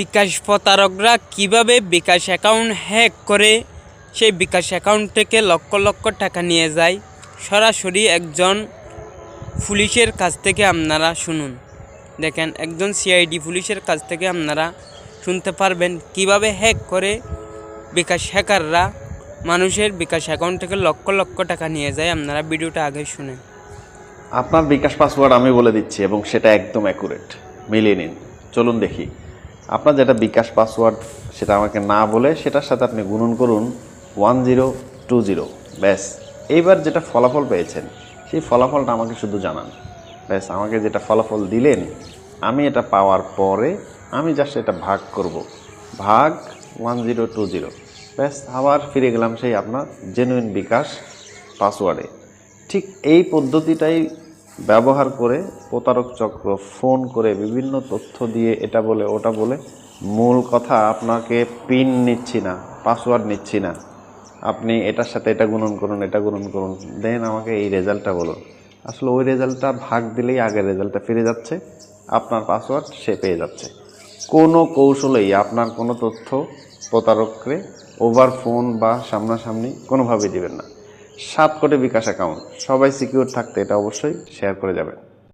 বিকাশ প্রতারকরা কীভাবে বিকাশ account hack করে? সেই বিকাশ অ্যাকাউন্ট থেকে লক্ষ লক্ষ টাকা নিয়ে যায়। সরাসরি একজন পুলিশের কাছ থেকে আপনারা শুনুন। দেখেন, একজন সিআইডি পুলিশের কাছ থেকে আপনারা শুনতে পারবেন কীভাবে হ্যাক করে বিকাশ হ্যাকাররা। মানুষের বিকাশ অ্যাকাউন্ট থেকে লক্ষ লক্ষ টাকা নিয়ে যায়। আপনারা ভিডিওটা আগে শুনেন। আপনার বিকাশ পাসওয়ার্ড আমি বলে দিচ্ছি এবং সেটা একদম অ্যাকুরেট মিলিয়ে নিন। চলুন দেখি। আপনার যেটা বিকাশ পাসওয়ার্ড সেটা আমাকে না বলে সেটার সাথে আপনি গুণন করুন ওয়ান জিরো টু জিরো। ব্যাস। এইবার যেটা ফলাফল পেয়েছেন, সেই ফলাফলটা আমাকে শুধু জানান। ব্যাস, আমাকে যেটা ফলাফল দিলেন, আমি এটা পাওয়ার পরে আমি জাস্ট এটা ভাগ করব। ভাগ ওয়ান জিরো টু জিরো। ব্যাস, আবার ফিরে গেলাম সেই আপনার জেনুইন বিকাশ পাসওয়ার্ডে। ঠিক এই পদ্ধতিটাই ব্যবহার করে প্রতারক চক্র ফোন করে বিভিন্ন তথ্য দিয়ে এটা বলে, ওটা বলে, মূল কথা আপনাকে পিন নিচ্ছি না, পাসওয়ার্ড নিচ্ছি না। আপনি এটার সাথে এটা গুণন করুন, এটা গুণন করুন, দেন আমাকে এই রেজাল্টটা বলুন। আসলে ওই রেজাল্টটা ভাগ দিলেই আগের রেজাল্টটা ফিরে যাচ্ছে, আপনার পাসওয়ার্ড সে পেয়ে যাচ্ছে। কোনো কৌশলেই আপনার কোনো তথ্য প্রতারককে ওভার ফোন বা সামনাসামনি কোনোভাবেই দিবেন না। সাত কোটি বিকাশ অ্যাকাউন্ট। সবাই সিকিউর থাকতে এটা অবশ্যই শেয়ার করে যাবেন।